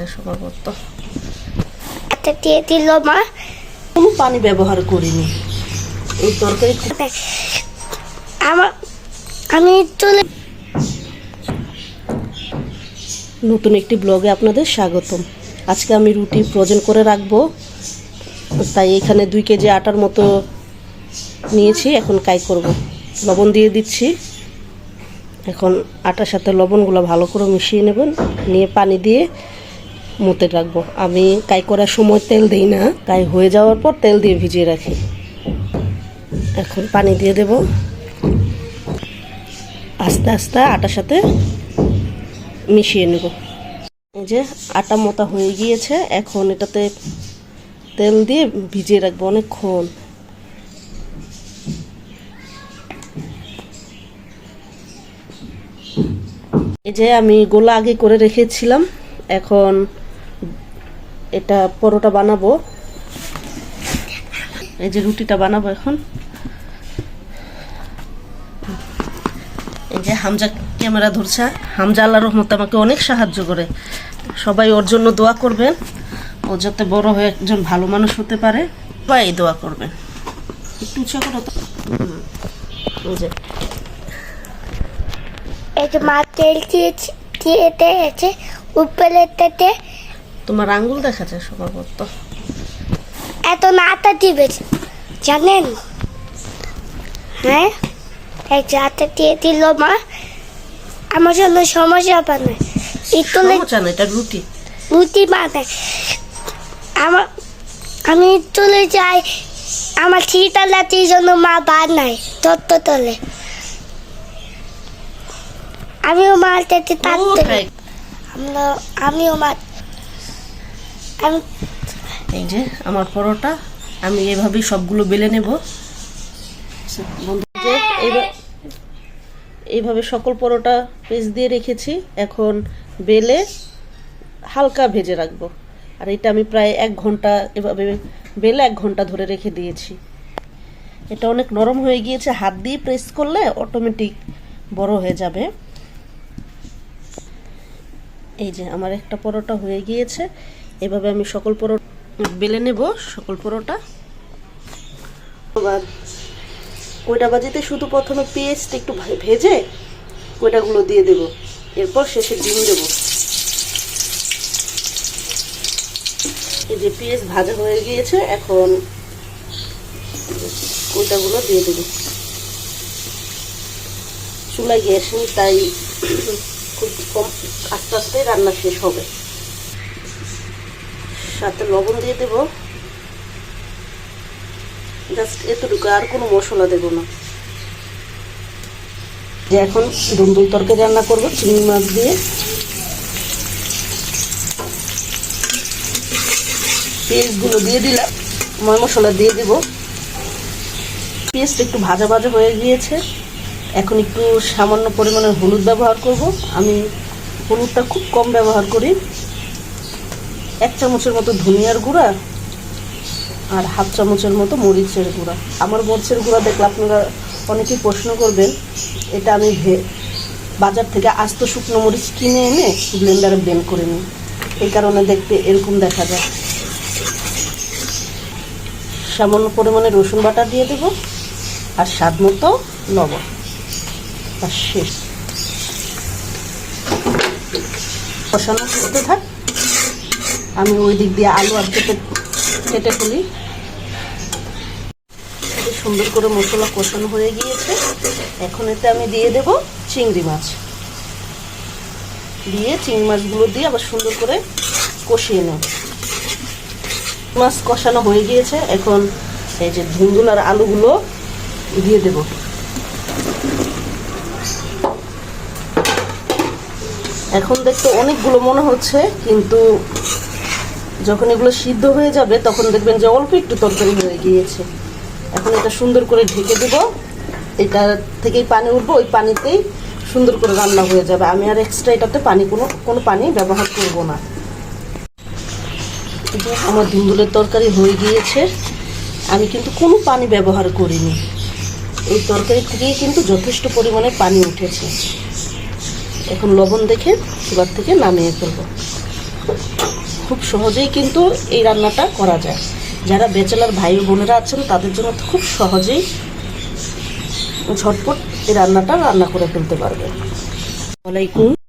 যায় সম্ভবত একটা দিয়ে দিল মা। কোনো পানি ব্যবহার করিনি। এই তরকারি আমার আমি তুলে নতুন একটি ব্লগে আপনাদের স্বাগতম। আজকে আমি রুটি ফ্রোজেন করে রাখব। তাই এখানে দুই কেজি আটার মতো নিয়েছি এখন কাই করব? লবণ দিয়ে দিচ্ছি। এখন আটার সাথে লবণগুলো ভালো করে মিশিয়ে নেবেন। নিয়ে পানি দিয়ে মুতে রাখব। আমি কাই করার সময় তেল দিই না, কাই হয়ে যাওয়ার পর তেল দিয়ে ভিজিয়ে রাখি। এখন পানি দিয়ে দেব। আস্তে আস্তে আটার সাথে মিশিয়ে নেব। এই যে আটা মোটা হয়ে গিয়েছে, এখন এটাতে তেল দিয়ে ভিজিয়ে রাখব অনেকক্ষণ। এই যে আমি গোলা আগে করে রেখেছিলাম, এখন এটা পরোটা বানাবো। এই যে রুটিটা বানাবো এখন। এই যে হামজা ক্যামেরা ধরছে। হামজা আল্লাহ রহমত আমাকে অনেক সাহায্য করে। সবাই ওর জন্য দোয়া করবেন। ও যাতে বড় হয়ে একজন ভালো মানুষ হতে পারে, সবাই দোয়া করবেন। একটু উৎসাহ করো তো। এই যে। মা তেল দিয়েছে, দিয়ে দিয়েছে উপরেটাতে তোমার আঙ্গুল দেখা যায় সম্ভবত এত নাতা দিবে জানেন? হ্যাঁ? হাতে দিয়ে দিল মা আমার জন্য সমস্যা বানায়। এই তুলে সমস্যা না এটা রুটি। রুটি বানায়। আমার আমি তুলে যাই আমার লাতির জন্য মা বানায় তত্ত্ব তোলে আমিও মারতে আমরা আমিও মার এই যে আমার পরোটা, আমি এভাবেই সবগুলো বেলে নেব। এইভাবে সকল পরোটা পেজ দিয়ে রেখেছি। এখন বেলে হালকা ভেজে রাখব। আর এটা আমি প্রায় এক ঘণ্টা এভাবে বেলে এক ঘণ্টা ধরে রেখে দিয়েছি। এটা অনেক নরম হয়ে গিয়েছে। হাত দিয়ে প্রেস করলে অটোমেটিক বড় হয়ে যাবে। এই যে আমার একটা পরোটা হয়ে গিয়েছে। এভাবে আমি সকল পরোটা বেলে নেব সকল পরোটা। কয়টা বাজিতে শুধু প্রথমে পেস্ট একটু ভেজে কয়টাগুলো দিয়ে দেব। এরপর শেষে ডিম দেব। এই যে পেঁয়াজ ভাজা হয়ে গিয়েছে, এখন কয়টাগুলো দিয়ে দেব। চুলায় গ্যাস নেই, তাই খুব কম আস্তে আস্তে রান্না শেষ হবে। সাথে লবণ দিয়ে দেব। জাস্ট এতটুকু, আর কোনো মশলা দেব না। যে এখন দুন্দুল তরকারি রান্না করব, চিংড়ি মাছ দিয়ে। পেঁয়াজগুলো দিয়ে দিলাম, ময় মশলা দিয়ে দেব। পেঁয়াজটা একটু ভাজা ভাজা হয়ে গিয়েছে। এখন একটু সামান্য পরিমাণে হলুদ ব্যবহার করব। আমি হলুদটা খুব কম ব্যবহার করি। এক চামচের মতো ধনিয়ার গুঁড়া আর হাফ চামচের মতো মরিচের গুঁড়া। আমার মরিচের গুঁড়া দেখলে আপনারা অনেকেই প্রশ্ন করবেন, এটা আমি ভে বাজার থেকে আস্ত শুকনো মরিচ কিনে এনে ব্লেন্ডারে ব্লেন্ড করে নিই। এই কারণে দেখতে এরকম দেখা যায়। সামান্য পরিমাণে রসুন বাটা দিয়ে দেব আর স্বাদ মতো লবণ। আর শেষ। কষানো করতে থাক। আমি ওই দিক দিয়ে আলু আর কেটে কেটে ফেলি। সুন্দর করে মশলা কষানো হয়ে গিয়েছে। এখন এতে আমি দিয়ে দেব চিংড়ি মাছ। দিয়ে চিংড়ি মাছগুলো দিয়ে আবার সুন্দর করে কষিয়ে নেব। মাছ কষানো হয়ে গিয়েছে। এখন এই যে ধুন্দুল আর আলুগুলো দিয়ে দেব। এখন দেখতে অনেকগুলো মনে হচ্ছে, কিন্তু যখন এগুলো সিদ্ধ হয়ে যাবে, তখন দেখবেন যে অল্প একটু তরকারি হয়ে গিয়েছে। এখন এটা সুন্দর করে ঢেকে দেব। এটা থেকেই পানি উঠবো, ওই পানিতেই সুন্দর করে রান্না হয়ে যাবে। আমি আর এক্সট্রা এটাতে পানি, কোনো কোনো পানি ব্যবহার করব না। আমার ধুন্দুলের তরকারি হয়ে গিয়েছে। আমি কিন্তু কোনো পানি ব্যবহার করিনি। এই তরকারি থেকেই কিন্তু যথেষ্ট পরিমাণে পানি উঠেছে। এখন লবণ দেখে চুলার থেকে নামিয়ে ফেলব। খুব সহজেই কিন্তু এই রান্নাটা করা যায়। যারা বেচেলার ভাই বোনেরা আছেন, তাদের জন্য খুব সহজেই ঝটপট এই রান্নাটা রান্না করে ফেলতে পারবে আসসালামাইকুম